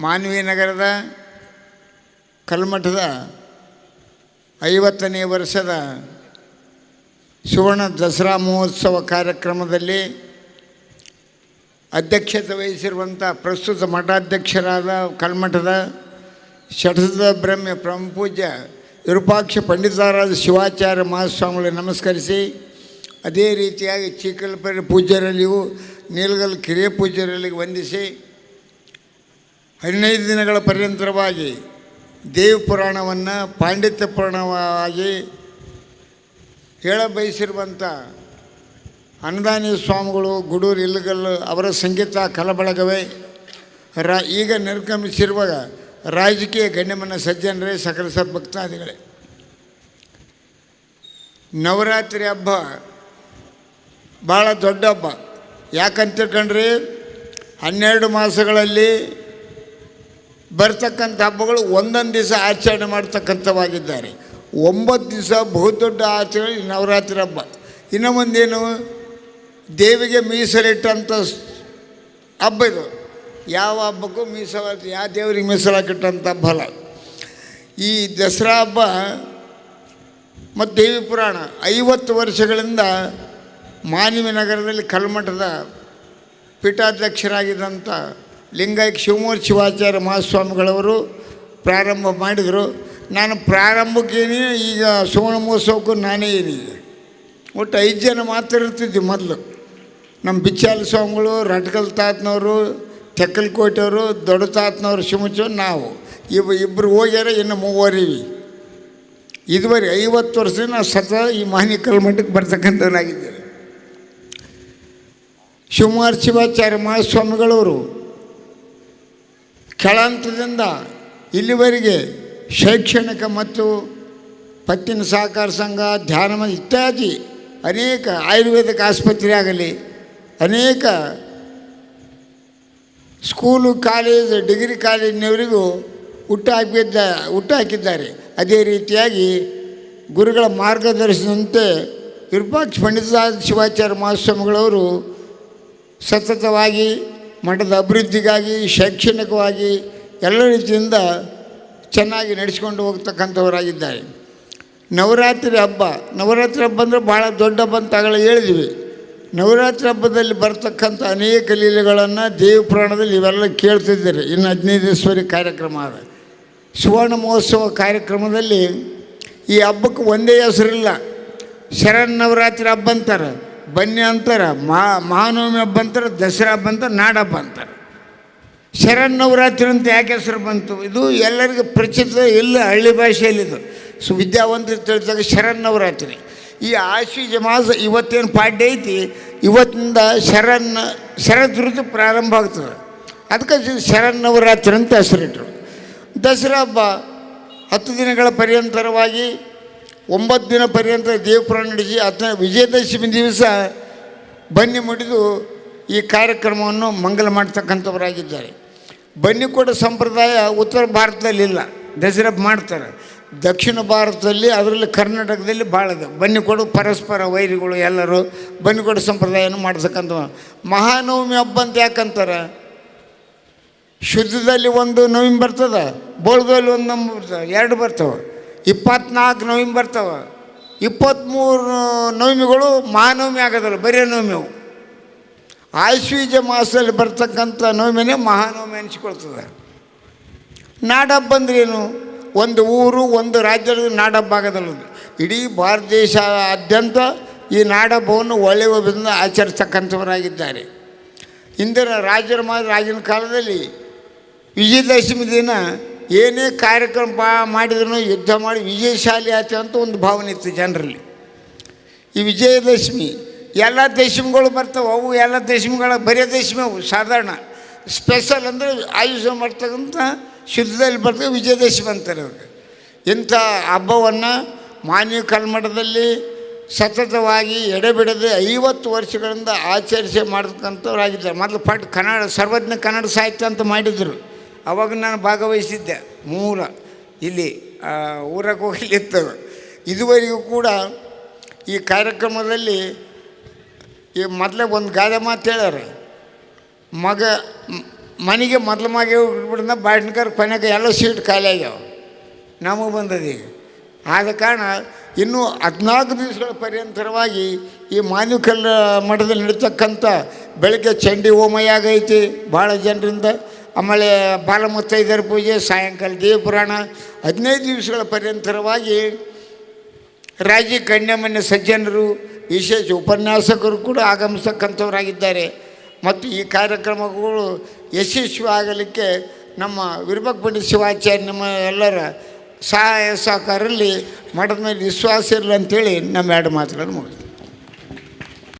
ಮಾನ್ವಿ ನಗರದ ಕಲ್ಮಠದ ಐವತ್ತನೇ ವರ್ಷದ ಸುವರ್ಣ ದಸರಾ ಮಹೋತ್ಸವ ಕಾರ್ಯಕ್ರಮದಲ್ಲಿ ಅಧ್ಯಕ್ಷತೆ ವಹಿಸಿರುವಂಥ ಪ್ರಸ್ತುತ ಮಠಾಧ್ಯಕ್ಷರಾದ ಕಲ್ಮಠದ ಶಠದ ಬ್ರಹ್ಮ ಪೂಜ್ಯ ವಿರೂಪಾಕ್ಷ ಪಂಡಿತಾರಾಧ ಶಿವಾಚಾರ್ಯ ಮಹಾಸ್ವಾಮಿಗಳಿಗೆ ನಮಸ್ಕರಿಸಿ, ಅದೇ ರೀತಿಯಾಗಿ ಚೀಕಲ್ಪರಿ ಪೂಜ್ಯರಲ್ಲಿಯೂ ನೀಲಗಲ್ ಕಿರಿಯ ಪೂಜ್ಯರಲ್ಲಿ ವಂದಿಸಿ ಹದಿನೈದು ದಿನಗಳ ಪರ್ಯಂತರವಾಗಿ ದೇವ ಪುರಾಣವನ್ನು ಪಾಂಡಿತ್ಯ ಪುರಾಣವಾಗಿ ಹೇಳ ಬಯಸಿರುವಂಥ ಅನುದಾನಿ ಸ್ವಾಮಿಗಳು, ಗುಡೂರು ಇಲ್ಲಗಲ್ ಅವರ ಸಂಗೀತ ಕಲಬಳಗವೇ. ರಾ, ಈಗ ನಿರ್ಗಮಿಸಿರುವಾಗ ರಾಜಕೀಯ ಗಣ್ಯಮನ ಸಜ್ಜನರೇ, ಸಕಲ ಸದ್ಭಕ್ತಾದಿಗಳೇ ನವರಾತ್ರಿ ಹಬ್ಬ ಭಾಳ ದೊಡ್ಡ ಹಬ್ಬ. ಯಾಕಂತ ಕಂಡ್ರಿ ಹನ್ನೆರಡು ಮಾಸಗಳಲ್ಲಿ ಬರ್ತಕ್ಕಂಥ ಹಬ್ಬಗಳು ಒಂದೊಂದು ದಿವಸ ಆಚರಣೆ ಮಾಡ್ತಕ್ಕಂಥವಾಗಿದ್ದಾರೆ. ಒಂಬತ್ತು ದಿವಸ ಬಹುದೊಡ್ಡ ಆಚರಣೆ ನವರಾತ್ರಿ ಹಬ್ಬ. ಇನ್ನು ಮುಂದೇನು ದೇವಿಗೆ ಮೀಸಲಿಟ್ಟಂಥ ಹಬ್ಬ ಇದು. ಯಾವ ಹಬ್ಬಕ್ಕೂ ಮೀಸಲಾತಿ ಯಾವ ದೇವರಿಗೆ ಮೀಸಲಾಗಿಟ್ಟಂಥ ಅಲ್ಲ. ಈ ದಸರಾ ಹಬ್ಬ ಮತ್ತು ದೇವಿ ಪುರಾಣ ಐವತ್ತು ವರ್ಷಗಳಿಂದ ಮಾನವಿ ನಗರದಲ್ಲಿ ಕಲ್ಮಠದ ಪೀಠಾಧ್ಯಕ್ಷರಾಗಿದ್ದಂಥ ಲಿಂಗಾಯಕ್ ಶಿವಮೂರ್ತಿ ಶಿವಾಚಾರ್ಯ ಮಹಾಸ್ವಾಮಿಗಳವರು ಪ್ರಾರಂಭ ಮಾಡಿದರು. ನಾನು ಪ್ರಾರಂಭಕ್ಕೇನೆ ಈಗ ಸುವರ್ಣ ಮಹೋತ್ಸವಕ್ಕೂ ನಾನೇ ಏನಿದೆ ಒಟ್ಟು ಐದು ಜನ ಮಾತ್ರ ಇರ್ತಿದ್ವಿ ಮೊದಲು. ನಮ್ಮ ಬಿಚ್ಚಾಲ ಸ್ವಾಮಿಗಳು, ರಟ್ಕಲ್ ತಾತನವರು ತೆಕ್ಕಲ್ಕೋಟೆಯವರು ದೊಡ್ಡ ತಾತನವರು ಶಿವಮುಚ್ಚ ನಾವು. ಇಬ್ಬ ಇಬ್ಬರು ಹೋಗ್ಯಾರ, ಇನ್ನು ಮೂವರಿವಿ ಇದುವರೆ ಐವತ್ತು ವರ್ಷದಿಂದ ನಾನು ಸತತ ಈ ಮಾನಿಕಲ್ ಮಠಕ್ಕೆ ಬರ್ತಕ್ಕಂಥವನಾಗಿದ್ದೇನೆ. ಶಿವಮಾರ್ ಶಿವಾಚಾರ್ಯ ಮಹಾಸ್ವಾಮಿಗಳವರು ಕೆಳಹಂತದಿಂದ ಇಲ್ಲಿವರೆಗೆ ಶೈಕ್ಷಣಿಕ ಮತ್ತು ಪತ್ತಿನ ಸಹಕಾರ ಸಂಘ, ಧ್ಯಾನ ಇತ್ಯಾದಿ ಅನೇಕ ಆಯುರ್ವೇದಿಕ್ ಆಸ್ಪತ್ರೆ ಆಗಲಿ ಅನೇಕ ಸ್ಕೂಲು, ಕಾಲೇಜ್, ಡಿಗ್ರಿ ಕಾಲೇಜಿನವರಿಗೂ ಹುಟ್ಟು ಹಾಕಿದ್ದಾರೆ ಅದೇ ರೀತಿಯಾಗಿ ಗುರುಗಳ ಮಾರ್ಗದರ್ಶನದಂತೆ ವಿರೂಪಾಕ್ಷ ಪಂಡಿತ ಶಿವಾಚಾರ್ಯ ಮಹಾಸ್ವಾಮಿಗಳವರು ಸತತವಾಗಿ ಮಠದ ಅಭಿವೃದ್ಧಿಗಾಗಿ, ಶೈಕ್ಷಣಿಕವಾಗಿ ಎಲ್ಲ ರೀತಿಯಿಂದ ಚೆನ್ನಾಗಿ ನಡೆಸ್ಕೊಂಡು ಹೋಗ್ತಕ್ಕಂಥವರಾಗಿದ್ದಾರೆ. ನವರಾತ್ರಿ ಹಬ್ಬ ನವರಾತ್ರಿ ಹಬ್ಬ ಅಂದರೆ ಭಾಳ ದೊಡ್ಡ ಹಬ್ಬ ಅಂತ ಆಗಲೇ ಹೇಳಿದ್ವಿ. ನವರಾತ್ರಿ ಹಬ್ಬದಲ್ಲಿ ಬರ್ತಕ್ಕಂಥ ಅನೇಕ ಲೀಲೆಗಳನ್ನು ದೇವ ಪುರಾಣದಲ್ಲಿ ಇವೆಲ್ಲ ಕೇಳ್ತಿದ್ದೀರಿ. ಇನ್ನು ಹದಿನೈದೇಶ್ವರಿ ಕಾರ್ಯಕ್ರಮ ಅದ. ಸುವರ್ಣ ಮಹೋತ್ಸವ ಕಾರ್ಯಕ್ರಮದಲ್ಲಿ ಈ ಹಬ್ಬಕ್ಕೆ ಒಂದೇ ಹೆಸರಿಲ್ಲ. ಶರಣ್ ನವರಾತ್ರಿ ಹಬ್ಬ ಅಂತಾರೆ. ಬನ್ನಿ ಅಂತಾರೆ, ಮಹಾ, ಮಹಾನವಮಿ ಹಬ್ಬ ಅಂತಾರೆ, ದಸರಾ ಹಬ್ಬ ಅಂತಾರೆ, ನಾಡ ಹಬ್ಬ ಅಂತಾರೆ. ಶರನ್ನವರಾತ್ರಿ ಅಂತ ಯಾಕೆ ಹೆಸರು ಬಂತು? ಇದು ಎಲ್ಲರಿಗೂ ಪ್ರಚಿತ ಇಲ್ಲ, ಹಳ್ಳಿ ಭಾಷೆಯಲ್ಲಿದು ಸೊ, ವಿದ್ಯಾವಂತರು ತಿಳಿದಾಗ ಶರನ್ನವರಾತ್ರಿ. ಈ ಆಶಿ ಮಾಸ ಇವತ್ತೇನು ಪಾಡ್ಯ ಐತಿ? ಇವತ್ತಿನಿಂದ ಶರನ್ನ ಶರತ್ ಋತು ಪ್ರಾರಂಭ ಆಗ್ತದೆ. ಅದಕ್ಕೆ ಶರನ್ನವರಾತ್ರಿ ಅಂತ ಹೆಸರಿಟ್ರು. ದಸರಾ ಹಬ್ಬ ಹತ್ತು ದಿನಗಳ ಪರ್ಯಂತರವಾಗಿ ಒಂಬತ್ತು ದಿನ ಪರ್ಯಂತ ದೇವಪುರಾಣ ನಡೆಸಿ ಅದನ್ನ ವಿಜಯದಶಮಿ ದಿವಸ ಬನ್ನಿ ಮುಡಿದು ಈ ಕಾರ್ಯಕ್ರಮವನ್ನು ಮಂಗಲ ಮಾಡ್ತಕ್ಕಂಥವರಾಗಿದ್ದಾರೆ. ಬನ್ನಿ ಕೂಡ ಸಂಪ್ರದಾಯ ಉತ್ತರ ಭಾರತದಲ್ಲಿ ಇಲ್ಲ, ದಸರಾ ಮಾಡ್ತಾರೆ. ದಕ್ಷಿಣ ಭಾರತದಲ್ಲಿ, ಅದರಲ್ಲಿ ಕರ್ನಾಟಕದಲ್ಲಿ ಭಾಳ ಇದೆ. ಬನ್ನಿ ಕೊಡು, ಪರಸ್ಪರ ವೈರಿಗಳು ಎಲ್ಲರೂ ಬನ್ನಿ ಕೊಡು ಸಂಪ್ರದಾಯನ ಮಾಡ್ತಕ್ಕಂಥ ಮಹಾನವಮಿ ಹಬ್ಬ ಅಂತ ಯಾಕಂತಾರೆ? ಶುದ್ಧದಲ್ಲಿ ಒಂದು ನವಮಿ ಬರ್ತದೆ ಬೋಳ್ದಲ್ಲಿ ಒಂದು ನವಮಿ ಬರ್ತದೆ, ಎರಡು ಬರ್ತವೆ. ಇಪ್ಪತ್ನಾಲ್ಕು ನವಮಿ ಬರ್ತಾವೆ ಇಪ್ಪತ್ತ್ಮೂರು ನವಮಿಗಳು ಮಹಾನವಮಿ ಆಗೋದಲ್ಲ ಬರೀ ನವಮಿ ಅವು. ಆಶ್ವೀಜ ಮಾಸದಲ್ಲಿ ಬರ್ತಕ್ಕಂಥ ನವಮಿನೇ ಮಹಾನವಮಿ ಅನಿಸ್ಕೊಳ್ತದೆ. ನಾಡಹಬ್ಬ ಅಂದ್ರೇನು ಒಂದು ಊರು, ಒಂದು ರಾಜ್ಯದ ನಾಡಹಬ್ಬ ಆಗೋದಲ್ಲ. ಇಡೀ ಭಾರತ ದೇಶಾದ್ಯಂತ ಈ ನಾಡಹಬ್ಬವನ್ನು ಒಳ್ಳೆಯ ಒಬ್ಬರಿಂದ ಆಚರಿಸ್ತಕ್ಕಂಥವರಾಗಿದ್ದಾರೆ. ಇಂದಿನ ರಾಜರ ರಾಜನ ಕಾಲದಲ್ಲಿ ವಿಜಯದಶಮಿ ದಿನ ಏನೇ ಕಾರ್ಯಕ್ರಮ ಮಾಡಿದ್ರು ಯುದ್ಧ ಮಾಡಿ ವಿಜಯಶಾಲಿ ಆಯ್ತು ಅಂತ ಒಂದು ಭಾವನೆ ಇತ್ತು ಜನರಲ್ಲಿ. ಈ ವಿಜಯದಶಮಿ, ಎಲ್ಲ ದಶಮಿಗಳು ಬರ್ತವೆ, ಅವು ಎಲ್ಲ ದಶಮಿಗಳ, ಬರೀ ದಶಮಿ ಅವು, ಸಾಧಾರಣ. ಸ್ಪೆಷಲ್ ಅಂದರೆ ಆಯುಷ ಮಾಡ್ತಕ್ಕಂಥ ಶುದ್ಧದಲ್ಲಿ ಬರ್ತವೆ, ವಿಜಯದಶಮಿ ಅಂತಾರೆ ಅವ್ರಿಗೆ ಇಂಥ ಹಬ್ಬವನ್ನು ಮಾನ್ಯ ಕಲ್ಮಠದಲ್ಲಿ ಸತತವಾಗಿ ಎಡೆಬಿಡದೆ ಐವತ್ತು ವರ್ಷಗಳಿಂದ ಆಚರಿಸಿ ಮಾಡ್ತಕ್ಕಂಥವ್ರಾಗಿದ್ದಾರೆ. ಮೊದಲು ಪಟ್ ಕನ್ನಡ, ಸರ್ವಜ್ಞ ಕನ್ನಡ ಸಾಹಿತ್ಯ ಅಂತ ಮಾಡಿದರು. ಅವಾಗ ನಾನು ಭಾಗವಹಿಸಿದ್ದೆ. ಮೂಲ ಇಲ್ಲಿ ಊರಕ್ಕೆ ಹೋಗಲಿತ್ತು. ಇದುವರೆಗೂ ಕೂಡ ಈ ಕಾರ್ಯಕ್ರಮದಲ್ಲಿ ಈ ಮೊದಲೇ ಒಂದು ಗಾದೆ ಮಾತು ಹೇಳ್ಯಾರ. ಮಗ, ಮನೆಗೆ ಮೊದಲ ಮಗ ಹೋಗ್ಬಿಡ್ದ ಬಾಟ್ನಕರ್ ಕೊನೆಗೆ ಎಲ್ಲ ಸೀಟ್ ಖಾಲಿ ಆಗ್ಯಾವ. ನಮಗೆ ಬಂದದೀಗ ಆದ ಕಾರಣ ಇನ್ನೂ ಹದಿನಾಲ್ಕು ದಿವಸಗಳ ಪರ್ಯಂತರವಾಗಿ ಈ ಮಾನುಕಲ್ಲ ಮಠದಲ್ಲಿ ನಡೀತಕ್ಕಂಥ ಬೆಳಗ್ಗೆ ಚಂಡಿ ಹೋಮಯಾಗೈತಿ ಭಾಳ ಜನರಿಂದ ಆಮೇಲೆ ಬಾಲಮುತ್ತೈದರ ಪೂಜೆ, ಸಾಯಂಕಾಲ ದೇವಪುರಾಣ, ಹದಿನೈದು ದಿವಸಗಳ ಪರ್ಯಂತರವಾಗಿ ರಾಜಿ ಗಣ್ಯಮಾನ್ಯ ಸಜ್ಜನರು, ವಿಶೇಷ ಉಪನ್ಯಾಸಕರು ಕೂಡ ಆಗಮಿಸಕ್ಕಂಥವರಾಗಿದ್ದಾರೆ. ಮತ್ತು ಈ ಕಾರ್ಯಕ್ರಮಗಳು ಯಶಸ್ವಿ ಆಗಲಿಕ್ಕೆ ನಮ್ಮ ವಿರುಬಕ್ ಪಂಡಿತ ಶಿವಾಚಾರ್ಯ ನಮ್ಮ ಎಲ್ಲರ ಸಹಾಯ ಸಹಕಾರಲ್ಲಿ ಮಠದ ಮೇಲೆ ವಿಶ್ವಾಸ ಇರಲಿ ಅಂತೇಳಿ ನಮ್ಮ ಎರಡು ಮಾತುಗಳನ್ನು ಮುಗಿಸ್ತೀನಿ.